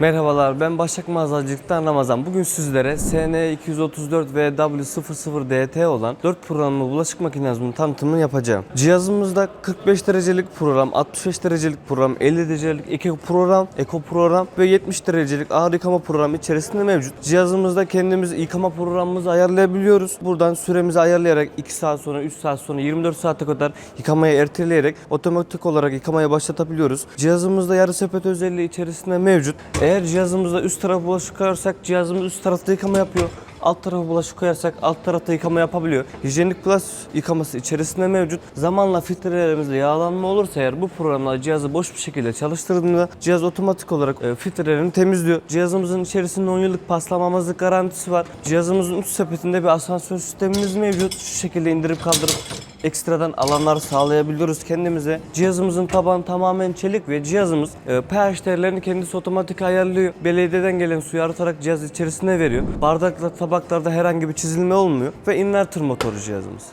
Merhabalar ben Başak Mağazacılık'tan Ramazan. Bugün sizlere SN234 ve W00DT olan 4 programlı bulaşık makinemizin tanıtımını yapacağım. Cihazımızda 45 derecelik program, 65 derecelik program, 50 derecelik eko program, eko program ve 70 derecelik ağır yıkama programı içerisinde mevcut. Cihazımızda kendimiz yıkama programımızı ayarlayabiliyoruz. Buradan süremizi ayarlayarak 2 saat sonra, 3 saat sonra, 24 saate kadar yıkamayı erteleyerek otomatik olarak yıkamaya başlatabiliyoruz. Cihazımızda yarı sepet özelliği içerisinde mevcut. Eğer cihazımızda üst tarafı bulaşık koyarsak cihazımız üst tarafta yıkama yapıyor. Alt tarafı bulaşık koyarsak alt tarafta yıkama yapabiliyor. Hijyenik plus yıkaması içerisinde mevcut. Zamanla filtrelerimizde yağlanma olursa eğer bu programla cihazı boş bir şekilde çalıştırdığında cihaz otomatik olarak e, filtrelerini temizliyor. Cihazımızın içerisinde 10 yıllık paslamamazlık garantisi var. Cihazımızın üst sepetinde bir asansör sistemimiz mevcut. Şu şekilde indirip kaldırıp ekstradan alanlar sağlayabiliyoruz kendimize. Cihazımızın tabanı tamamen çelik ve cihazımız e, pH değerlerini kendisi otomatik ayarlıyor. Belediyeden gelen suyu arıtarak cihaz içerisine veriyor. Bardakla tabaklarda herhangi bir çizilme olmuyor ve inverter motoru cihazımız.